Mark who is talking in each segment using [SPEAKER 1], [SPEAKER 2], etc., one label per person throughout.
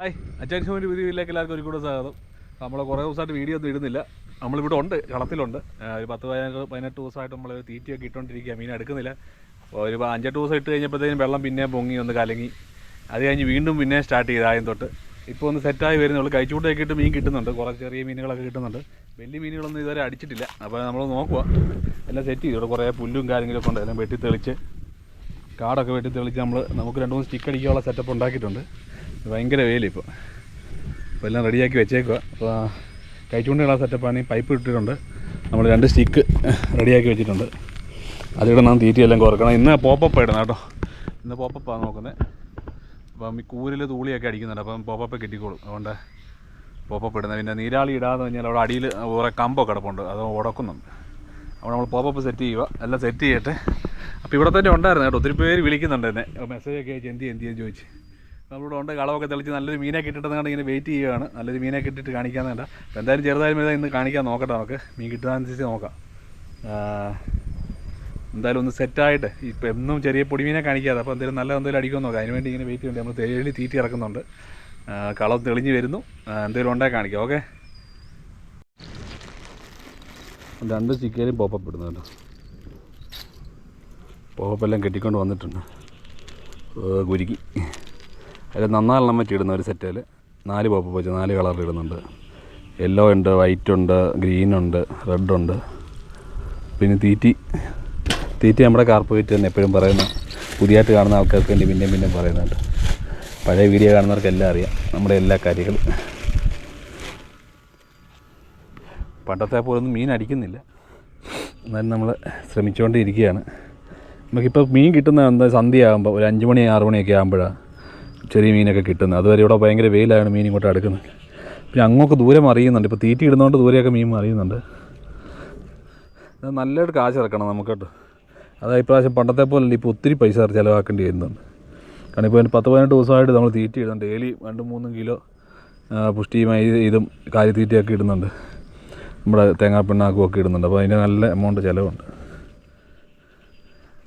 [SPEAKER 1] Hi പുതിയ വീട്ടിലേക്ക് എല്ലാവർക്കും ഒരു കൂടെ സ്വാഗതം. നമ്മൾ കുറേ ദിവസമായിട്ട് വീഡിയോ ഒന്നും ഇടുന്നില്ല. നമ്മളിവിടെ ഉണ്ട് കളത്തിലുണ്ട്. ഒരു പത്ത് പതിനഞ്ച് പതിനെട്ട് ദിവസമായിട്ട് നമ്മൾ തീറ്റയൊക്കെ ഇട്ടുകൊണ്ടിരിക്കുക മീൻ എടുക്കുന്നില്ല. ഒരു അഞ്ചെട്ട് ദിവസം ഇട്ട് കഴിഞ്ഞപ്പോഴത്തേക്കും വെള്ളം പിന്നെ പൊങ്ങി ഒന്ന് കലങ്ങി. അത് കഴിഞ്ഞ് വീണ്ടും പിന്നെ സ്റ്റാർട്ട് ചെയ്ത് ആദ്യം തൊട്ട്. ഇപ്പോൾ ഒന്ന് സെറ്റായി വരുന്നുള്ളൂ കഴിച്ചുകൊണ്ടൊക്കെ ഇട്ട് മീൻ കിട്ടുന്നുണ്ട്. കുറേ ചെറിയ മീനുകളൊക്കെ കിട്ടുന്നുണ്ട്. വലിയ മീനുകളൊന്നും ഇതുവരെ അടിച്ചിട്ടില്ല. അപ്പോൾ നമ്മൾ നോക്കുക എല്ലാം സെറ്റ് ചെയ്തു. ഇവിടെ കുറേ പുല്ലും കാര്യങ്ങളൊക്കെ ഉണ്ട്. എല്ലാം വെട്ടി തെളിച്ച് കാടൊക്കെ വെട്ടി തെളിച്ച് നമ്മൾ നമുക്ക് രണ്ട് മൂന്ന് സ്റ്റിക്ക് അടിക്കാനുള്ള സെറ്റപ്പ് ഉണ്ടാക്കിയിട്ടുണ്ട്. ഭയങ്കര വെയിലിപ്പോൾ അപ്പോൾ എല്ലാം റെഡിയാക്കി വെച്ചേക്കുക അപ്പോൾ കഴിച്ചുകൊണ്ടുള്ള സെറ്റപ്പാണ് ഈ പൈപ്പ് ഇട്ടിട്ടുണ്ട്. നമ്മൾ രണ്ട് സ്റ്റിക്ക് റെഡിയാക്കി വെച്ചിട്ടുണ്ട്. അതിടണം തീറ്റയെല്ലാം കുറക്കണം ഇന്ന് പോപ്പപ്പ് ഇടണം കേട്ടോ. ഇന്ന് പോപ്പപ്പാണ് നോക്കുന്നത് അപ്പം ഈ കൂരിൽ തൂളിയൊക്കെ അടിക്കുന്നുണ്ട്. അപ്പം പോപ്പപ്പ് കിട്ടിക്കോളും. അതുകൊണ്ട് പോപ്പപ്പ് ഇടുന്നത്. പിന്നെ നീരാളി ഇടാന്ന് കഴിഞ്ഞാൽ അവിടെ അടിയിൽ കുറേ കമ്പൊക്കെ കിടപ്പുണ്ട്. അത് ഉടക്കുന്നുണ്ട്. അപ്പോൾ നമ്മൾ പോപ്പപ്പ് സെറ്റ് ചെയ്യുക. എല്ലാം സെറ്റ് ചെയ്യട്ടെ അപ്പോൾ ഇവിടെ തന്നെ ഉണ്ടായിരുന്നു കേട്ടോ. ഒത്തിരി പേര് വിളിക്കുന്നുണ്ട് എന്നെ. മെസ്സേജൊക്കെ അയച്ച് എന്ത് എന്ത് ചെയ്യാൻ ചോദിച്ച്. നമ്മളിവിടെ ഉണ്ട് കളവൊക്കെ തെളിച്ച് നല്ലൊരു മീനെ കിട്ടിട്ടെന്ന് ഇങ്ങനെ വെയിറ്റ് ചെയ്യുകയാണ് നല്ലൊരു മീനെ കിട്ടിയിട്ട് കാണിക്കാന്ന് കണ്ട. അപ്പോൾ എന്തായാലും ചെറുതായാലും ഇതാ ഇന്ന് കാണിക്കാൻ നോക്കട്ടെ നമുക്ക്. മീൻ കിട്ടുന്നതനുസരിച്ച് നോക്കാം. എന്തായാലും ഒന്ന് സെറ്റായിട്ട് ഇപ്പം എന്നും ചെറിയ പൊടിമീനെ കാണിക്കാതെ. അപ്പോൾ എന്തെങ്കിലും നല്ല എന്തെങ്കിലും അടിക്കുമെന്ന് നോക്കാം. അതിനുവേണ്ടി ഇങ്ങനെ വെയിറ്റ് ചെയ്യേണ്ടി നമ്മൾ തേടി തീറ്റി ഇറക്കുന്നുണ്ട്. കളം തെളിഞ്ഞ് വരുന്നു. എന്തെങ്കിലും ഉണ്ടായി കാണിക്കാം. ഓക്കെ? രണ്ട് ചിക്കനും പോപ്പപ്പ് ഇടുന്നു കേട്ടോ. പോപ്പെല്ലാം കെട്ടിക്കൊണ്ട് വന്നിട്ടുണ്ട്. ഗുരുക്കി. അതിൽ നന്നാലെണ്ണം ഇടുന്ന ഒരു സെറ്റിൽ നാല് പോപ്പ് വെച്ച് നാല് കളറിൽ ഇടുന്നുണ്ട്. യെല്ലോ ഉണ്ട് വൈറ്റ് ഉണ്ട് ഗ്രീൻ ഉണ്ട് റെഡ് ഉണ്ട്. പിന്നെ തീറ്റി തീറ്റി നമ്മുടെ കാർപ്പറ്റ് തന്നെ എപ്പോഴും പറയുന്ന പുതിയതായിട്ട് കാണുന്ന ആൾക്കാർക്ക് വേണ്ടി പിന്നെയും പിന്നെയും പറയുന്നുണ്ട്. പഴയ വീഡിയോ കാണുന്നവർക്കെല്ലാം അറിയാം നമ്മുടെ എല്ലാ കാര്യങ്ങളും. പണ്ടത്തെ പോലൊന്നും മീൻ അടിക്കുന്നില്ല. എന്നാലും നമ്മൾ ശ്രമിച്ചുകൊണ്ടിരിക്കുകയാണ്. നമുക്കിപ്പോൾ മീൻ കിട്ടുന്ന എന്താ സന്ധ്യയാകുമ്പോൾ ഒരു അഞ്ച് മണി ആറ് മണിയൊക്കെ ആകുമ്പോഴാണ് ചെറിയ മീനൊക്കെ കിട്ടുന്നത്. അതുവരെ ഇവിടെ ഭയങ്കര വെയിലാണ് മീൻ ഇങ്ങോട്ട് അടുക്കുന്നത്. പിന്നെ അങ്ങോട്ട് ദൂരം അറിയുന്നുണ്ട് ഇപ്പോൾ തീറ്റി ഇടുന്നതുകൊണ്ട് ദൂരെയൊക്കെ മീൻ അറിയുന്നുണ്ട് നല്ലൊരു കാശ് ഇറക്കണം നമുക്ക് കേട്ടോ അതായത് ഇപ്രാവശ്യം പണ്ടത്തെ പോലെ ഇപ്പോൾ ഒത്തിരി പൈസ ചിലവാക്കേണ്ടി വരുന്നുണ്ട്. കാരണം ഇപ്പോൾ പത്ത് പതിനെട്ട് ദിവസമായിട്ട് നമ്മൾ തീറ്റി ഇടുന്നുണ്ട്. ഡെയിലി രണ്ടും മൂന്നും കിലോ പുഷ്ടിയുമായി ഇതും കാലിത്തീറ്റയൊക്കെ ഇടുന്നുണ്ട്. നമ്മുടെ തേങ്ങാപ്പിണ്ണാക്കും ഒക്കെ ഇടുന്നുണ്ട്. അപ്പോൾ അതിന് നല്ല എമൗണ്ട് ചിലവുണ്ട്.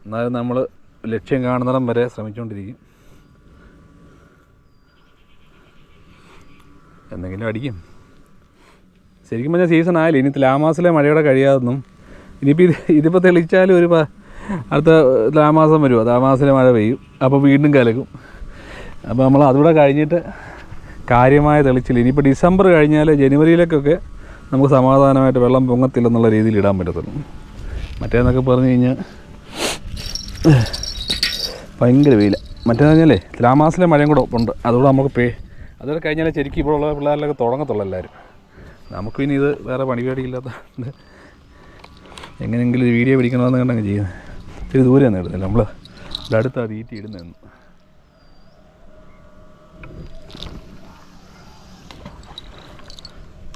[SPEAKER 1] എന്നാലും നമ്മൾ ലക്ഷ്യം കാണുന്നിടം വരെ ശ്രമിച്ചുകൊണ്ടിരിക്കും എന്തെങ്കിലും അടിക്കും. ശരിക്കും പറഞ്ഞാൽ സീസൺ ആയില്ല ഇനി തുലാമാസിലെ മഴയോടെ കഴിയാതൊന്നും ഇനിയിപ്പോൾ ഇത് ഇതിപ്പോൾ തെളിച്ചാലും ഒരു അടുത്ത തുലാമാസം വരുമോ തുലാമാസിലെ മഴ പെയ്യും. അപ്പോൾ വീണ്ടും കലക്കും അപ്പോൾ നമ്മൾ അതുകൂടെ കഴിഞ്ഞിട്ട് കാര്യമായ തെളിച്ചില്ല ഇനിയിപ്പോൾ ഡിസംബർ കഴിഞ്ഞാൽ ജനുവരിയിലേക്കൊക്കെ നമുക്ക് സമാധാനമായിട്ട് വെള്ളം പൊങ്ങത്തില്ലെന്നുള്ള രീതിയിൽ ഇടാൻ പറ്റത്തുള്ളൂ. മറ്റേന്നൊക്കെ പറഞ്ഞു കഴിഞ്ഞാൽ ഭയങ്കര വെയില. മറ്റേന്ന് പറഞ്ഞാലേ തുലാമാസിലെ മഴയും കൂടെ ഉണ്ട്. അതുകൂടെ നമുക്ക് പേ അതുകൂടെ കഴിഞ്ഞാൽ ശരിക്കും ഇവിടെ ഉള്ള പിള്ളേരിലൊക്കെ തുടങ്ങത്തുള്ളൂ എല്ലാവരും. നമുക്ക് ഇനി ഇത് വേറെ പണിപാടിയില്ലാത്തതുകൊണ്ട് എങ്ങനെയെങ്കിലും ഒരു വീഡിയോ പിടിക്കണമെന്ന് കണ്ടങ്ങ് ചെയ്യുന്നത്. ഇത്തിരി ദൂരെയാണ് ഇടുന്നില്ല. നമ്മൾ ഇവിടെ അടുത്താണ് തീറ്റി ഇടുന്നതെന്ന്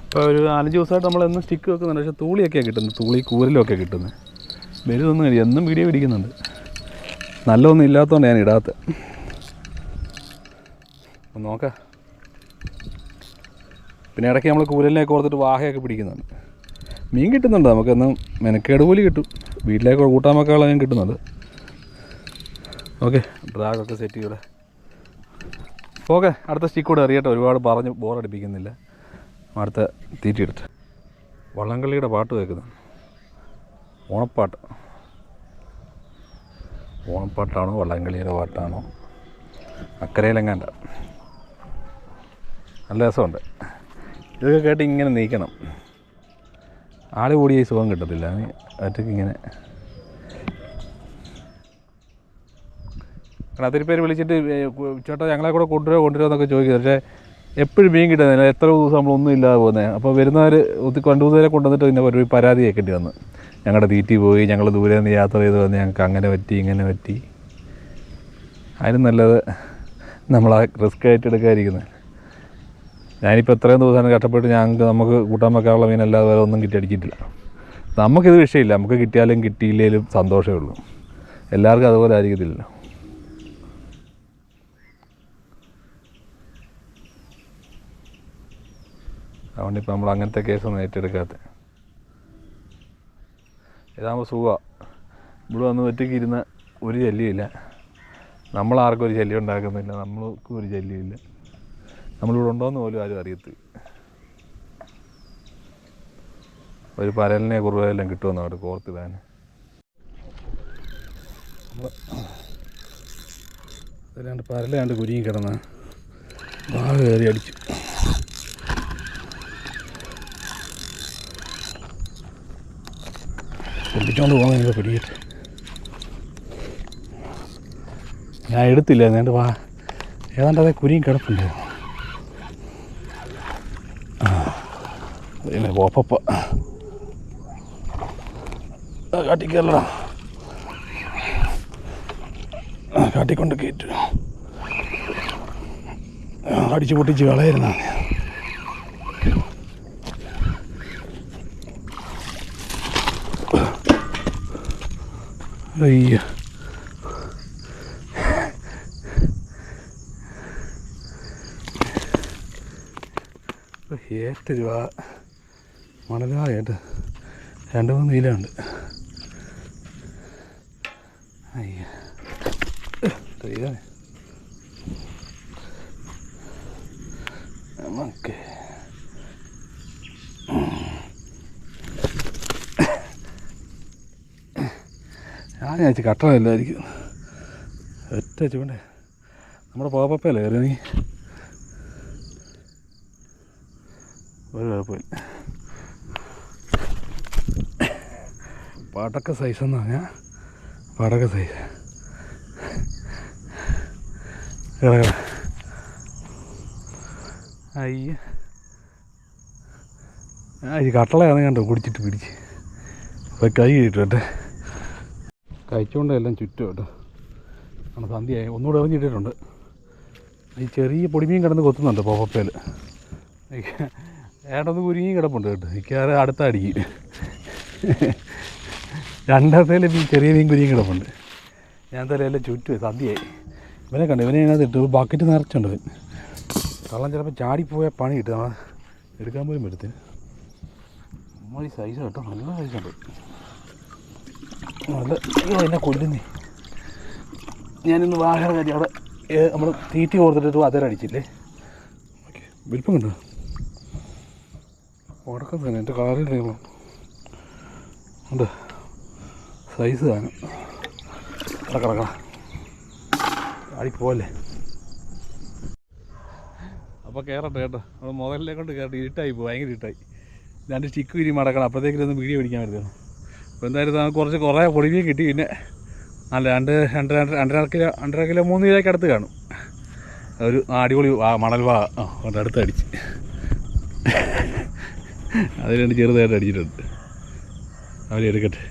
[SPEAKER 1] ഇപ്പോൾ ഒരു നാലഞ്ച് ദിവസമായിട്ട് നമ്മൾ എന്നും സ്റ്റിക്ക് വെക്കുന്നുണ്ട്. പക്ഷേ തൂളിയൊക്കെയാണ് കിട്ടുന്നത് തൂളി കൂരലൊക്കെ കിട്ടുന്നത് വലുതൊന്നും കഴിയും എന്നും വീഡിയോ പിടിക്കുന്നുണ്ട്. നല്ലതൊന്നും ഇല്ലാത്തതുകൊണ്ട് ഞാൻ ഇടാത്ത. നോക്കാം. പിന്നെ ഇടയ്ക്ക് നമ്മൾ കൂരലിനെയൊക്കെ ഓർത്തിട്ട് വാഹയൊക്കെ പിടിക്കുന്നുണ്ട്. മീൻ കിട്ടുന്നുണ്ട്. നമുക്കൊന്ന് മെനക്കേട് കൂലി കിട്ടും. വീട്ടിലേക്ക് കൂട്ടാൻ വെക്കാനുള്ള ഞാൻ കിട്ടുന്നുണ്ട്. ഓക്കെ ഡ്രാഗൊക്കെ സെറ്റ് ചെയ്യൂടെ. ഓക്കെ അടുത്ത സ്റ്റിക്ക് കൂടെ അറിയട്ടെ ഒരുപാട് പറഞ്ഞ് ബോറടിപ്പിക്കുന്നില്ല അടുത്ത തീറ്റിയെടുത്ത് വള്ളംകളിയുടെ പാട്ട് കേൾക്കുന്നു. ഓണപ്പാട്ട്. ഓണപ്പാട്ടാണോ വള്ളംകളിയുടെ പാട്ടാണോ? അക്കരയിലെങ്ങാണ്ട. നല്ല രസമുണ്ട്. ഇതൊക്കെ കേട്ട് ഇങ്ങനെ നീക്കണം. ആൾ കൂടിയ സുഖം കിട്ടത്തില്ല. ഒറ്റയ്ക്ക് ഇങ്ങനെ. ഒത്തിരി പേര് വിളിച്ചിട്ട് ചേട്ടാ ഞങ്ങളെ കൂടെ കൊണ്ടുവരുമോ കൊണ്ടുവരുമോ എന്നൊക്കെ ചോദിക്കുന്നത് പക്ഷേ എപ്പോഴും മീൻ കിട്ടുന്നില്ല. എത്ര ദിവസം നമ്മളൊന്നും ഇല്ലാതെ പോകുന്നത് അപ്പോൾ വരുന്നവർ രണ്ടു പേരെ കൊണ്ടുവന്നിട്ട് പിന്നെ ഒരു പരാതി കേൾക്കേണ്ടി വന്നു ഞങ്ങളുടെ തീറ്റി പോയി ഞങ്ങൾ ദൂരെ നിന്ന് യാത്ര ചെയ്ത് വന്ന് ഞങ്ങൾക്ക് അങ്ങനെ പറ്റി ഇങ്ങനെ പറ്റി. അതിനും നല്ലത് നമ്മൾ ആ റിസ്ക് ആയിട്ട് എടുക്കാതിരിക്കുന്നത് ഞാനിപ്പോൾ ഇത്രയും ദിവസമാണ് കഷ്ടപ്പെട്ട് ഞങ്ങൾക്ക് നമുക്ക് കൂട്ടാൻ വെക്കാനുള്ള മീനല്ലാതെ വേറെ ഒന്നും കിട്ടി അടിക്കിട്ടില്ല നമുക്കിത് വിഷയമില്ല. നമുക്ക് കിട്ടിയാലും കിട്ടിയില്ലെങ്കിലും സന്തോഷമേ ഉള്ളൂ. എല്ലാവർക്കും അതുപോലെ ആയിരിക്കത്തില്ലല്ലോ. അതുകൊണ്ട് ഇപ്പോൾ നമ്മൾ അങ്ങനത്തെ കേസൊന്നും ഏറ്റെടുക്കാത്ത. ഇതാകുമ്പോൾ സുഖമാണ് ഇവിടെ വന്ന് ഒറ്റയ്ക്ക് ഇരുന്ന ഒരു ശല്യമില്ല നമ്മളാർക്കും ഒരു ശല്യം ഉണ്ടാക്കുന്നില്ല. നമ്മൾക്കും ഒരു ശല്യമില്ല നമ്മളിവിടെ ഉണ്ടോയെന്ന് പോലും ആരും അറിയത്തില്ല ഒരു പരലിനെ കുറവെല്ലാം കിട്ടുമെന്ന് അവിടെ കോർത്ത് കോർത്തിടാൻ
[SPEAKER 2] അതിലാണ്ട് പരലാണ്ട് കുരുങ്ങി കിടന്ന വാ കയറി അടിച്ചു. പൊട്ടിച്ചോണ്ട് പോകാൻ എനിക്ക് പിടിയിട്ട് ഞാൻ എടുത്തില്ല എന്നിട്ട് വാ. ഏതാണ്ട് അതേ കുരുങ്ങി കിടപ്പുണ്ട്. പിന്നെ പോപ്പപ്പ കാട്ടിക്കല്ലടാ. കാട്ടിക്കൊണ്ട് കയറ്റു അടിച്ചു പൊട്ടിച്ച് കളയായിരുന്നു. അയ്യ. ഏറ്റ രൂപ മണലായിട്ട് രണ്ട് മൂന്ന് നീലുണ്ട് ഞാൻ ഞാൻ വിചാരിച്ചു കട്ടണമില്ലായിരിക്കും ഒറ്റ ചൂണ്ടേ നമ്മുടെ പോപ്പയല്ലേ കയറി ഒരു കുഴപ്പമില്ല. പടക്ക സൈസ് എന്ന് പറഞ്ഞാൽ പടക്ക സൈസ് അയ്യ കട്ടളയാണ് കണ്ടോ? കുടിച്ചിട്ട് പിടിച്ച്. അപ്പോൾ കൈ കിട്ടും കഴിച്ചുകൊണ്ട് എല്ലാം ചുറ്റും കേട്ടോ. നമ്മൾ സന്ധ്യയായി ഒന്നുകൂടെ എറിഞ്ഞിട്ടിട്ടുണ്ട്. ഈ ചെറിയ പൊടിമീൻ കിടന്ന് കൊത്തുന്നുണ്ട് പോപ്പയിൽ ഏട്ടൊന്ന് കുരുങ്ങി കിടപ്പുണ്ട് കേട്ടോ. ഇക്കാരെ അടുത്ത അടിക്ക്. രണ്ടാമത്തേലും ഈ ചെറിയ മീൻ കുരിയും കിടപ്പുണ്ട് ഞാൻ തലയെല്ലാം ചുറ്റും സദ്യയായി ഇവനെ കണ്ടു ഇവനെ അതിനകത്ത് ഇട്ടു ബക്കറ്റ് നിറച്ചുണ്ട് ഇവൻ. കള്ളം ചിലപ്പോൾ ചാടിപ്പോയ പണി കിട്ടും. എടുക്കാൻ പോലും എടുത്ത് അമ്മ സൈസ് കേട്ടോ നല്ല സൈസുണ്ട് നല്ല എന്നെ കൊല്ലുന്നേ. ഞാനിന്ന് വാഹന കാര്യം അവിടെ നമ്മൾ തീറ്റി ഓർത്തിട്ട് അതേരം അടിച്ചില്ലേ? ഓക്കെ വലിപ്പം കണ്ടോ? ഉടക്കം തന്നെ എന്റെ കാറിൽ ഉണ്ട്? സൈസ് കാണും അടി പോവല്ലേ
[SPEAKER 1] അപ്പോൾ കയറട്ടെ കേട്ടോ. നമ്മൾ മുതലിനെ കൊണ്ട് കയറട്ടെ ഇരുട്ടായി പോകും ഭയങ്കര ഇരുട്ടായി. രണ്ട് സ്റ്റിക്ക് വിരി മടക്കണം. അപ്പോഴത്തേക്കിലൊന്ന് വീഡിയോ പിടിക്കാൻ പറ്റുമോ അപ്പോൾ എന്തായാലും കുറച്ച് കുറേ പൊടിമീൻ കിട്ടി. പിന്നെ അല്ല രണ്ട് രണ്ട് രണ്ട് രണ്ടര കിലോ രണ്ടര കിലോ മൂന്ന് കിലോയ്ക്ക് അടുത്ത് കാണും. ഒരു അടിപൊളി മണൽ വാ. കൊണ്ട് അടുത്ത് അടിച്ച്. അത് രണ്ട് ചെറുതായിട്ട് അടിച്ചിട്ടുണ്ട്. അവരെ എടുക്കട്ടെ.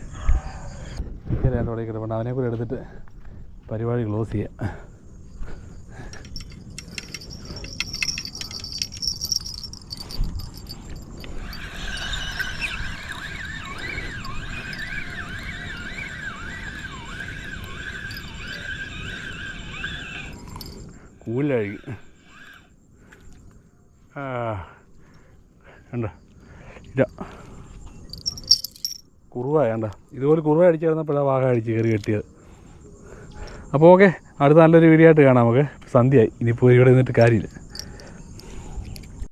[SPEAKER 2] രണ്ടോടെ കിടപ്പുണ്ട്. അവനെ കൂടെ എടുത്തിട്ട് പരിപാടി ക്ലോസ് ചെയ്യാം. കൂലഴി ആ കണ്ട? ഇല്ല കുറുവ വേണ്ട ഇതുപോലെ കുറുവ അടിച്ച് കിടന്നപ്പോഴാണ് വാഹ അടിച്ച് കയറി കെട്ടിയത്. അപ്പോൾ ഓക്കെ അടുത്ത നല്ലൊരു വീഡിയോ ആയിട്ട് കാണാം നമുക്ക്. സന്ധ്യയായി. ഇനിയിപ്പോൾ ഇവിടെ നിന്നിട്ട് കാര്യമില്ല.